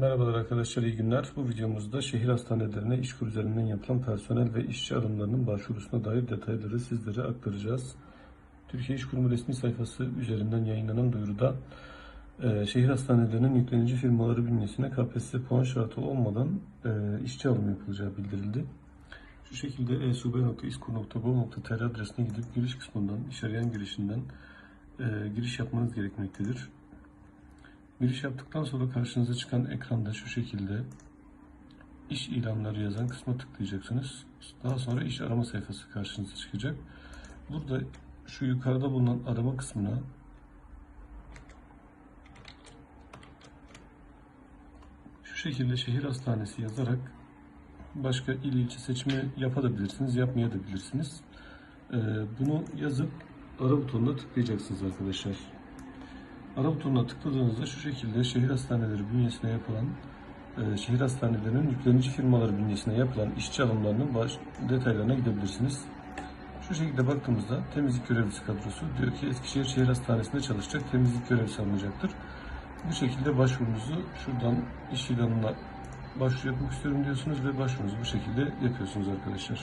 Merhabalar arkadaşlar, iyi günler. Bu videomuzda şehir hastanelerine işkur üzerinden yapılan personel ve işçi alımlarının başvurusuna dair detayları sizlere aktaracağız. Türkiye İş Kurumu resmi sayfası üzerinden yayınlanan duyuruda e, şehir hastanelerinin yüklenici firmaları bünyesine KPSS puan şartı olmadan e, işçi alımı yapılacağı bildirildi. Şu şekilde esub.iskur.gov.tr adresine gidip giriş kısmından, iş arayan girişinden e, giriş yapmanız gerekmektedir. Giriş yaptıktan sonra karşınıza çıkan ekranda şu şekilde iş ilanları yazan kısma tıklayacaksınız. Daha sonra iş arama sayfası karşınıza çıkacak. Burada şu yukarıda bulunan arama kısmına şu şekilde şehir hastanesi yazarak başka il ilçe seçimi yapabilirsiniz, yapmayabilirsiniz. Ee, bunu yazıp ara butonuna tıklayacaksınız arkadaşlar. Ara butonuna tıkladığınızda şu şekilde şehir hastaneleri bünyesine yapılan, e, şehir hastanelerinin yüklenici firmaları bünyesine yapılan işçi alımlarının baş, detaylarına gidebilirsiniz. Şu şekilde baktığımızda temizlik görevlisi kadrosu diyor ki Eskişehir Şehir Hastanesi'nde çalışacak temizlik görevlisi alınacaktır. Bu şekilde başvurunuzu şuradan iş ilanına başvuru yapmak istiyorum diyorsunuz ve başvurunuzu bu şekilde yapıyorsunuz arkadaşlar.